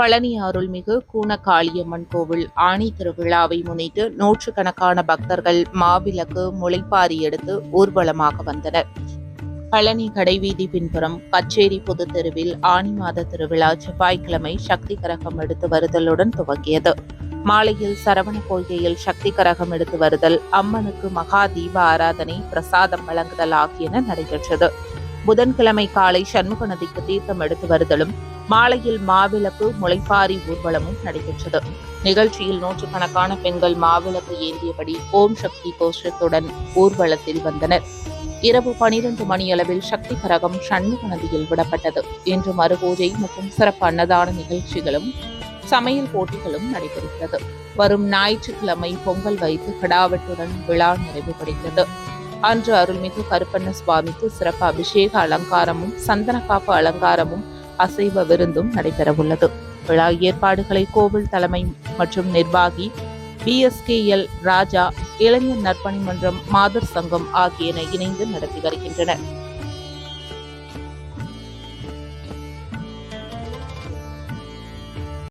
பழனி அருள்மிகு கூனகாளியம்மன் கோவில் ஆணி திருவிழாவை முன்னிட்டு நூற்றுக்கணக்கான பக்தர்கள் மாவிளக்கு முளைப்பாரி எடுத்து ஊர்வலமாக வந்தனர். பழனி கடைவீதி பின்புறம் கச்சேரி பொது தெருவில் ஆணி மாத திருவிழா செவ்வாய்க்கிழமை சக்தி கரகம் எடுத்து வருதலுடன் துவங்கியது. மாலையில் சரவண பொய்கையில் சக்தி கரகம் எடுத்து வருதல் அம்மனுக்கு மகா தீப ஆராதனை பிரசாதம் வழங்குதல் ஆகியன நடைபெற்றது. புதன்கிழமை காலை சண்முக நதிக்கு தீர்த்தம் எடுத்து வருதலும் மாலையில் மாவிளக்கு முளைப்பாரி ஊர்வலமும் நடைபெற்றது. நிகழ்ச்சியில் நூற்றுக்கணக்கான பெண்கள் மாவிளக்கு ஏந்தியபடி ஓம் சக்தி கோஷத்துடன் ஊர்வலத்தில் வந்தனர். இரவு பனிரெண்டு மணியளவில் சக்தி கரகம் சண்முக நதியில் விடப்பட்டது. இன்று மறுபூஜை மற்றும் சிறப்பு அன்னதான நிகழ்ச்சிகளும் சமையல் போட்டிகளும் நடைபெறுகிறது. வரும் ஞாயிற்றுக்கிழமை பொங்கல் வைத்து கிடாவட்டுடன் விழா நிறைவு பெறுகிறது அன்று அருள்மிகு கருப்பண்ண சுவாமிக்கு சிறப்பு அபிஷேக அலங்காரமும் சந்தன காப்பு அலங்காரமும் அசைவ விருந்தும் நடைபெறவுள்ளது. விழா ஏற்பாடுகளை கோவில் தலைமை மற்றும் நிர்வாகி பிஎஸ்கேஎல் ராஜா இளைஞர் நற்பணி மன்றம் மாதர் சங்கம் ஆகியன இணைந்து நடத்தி வருகின்றனர்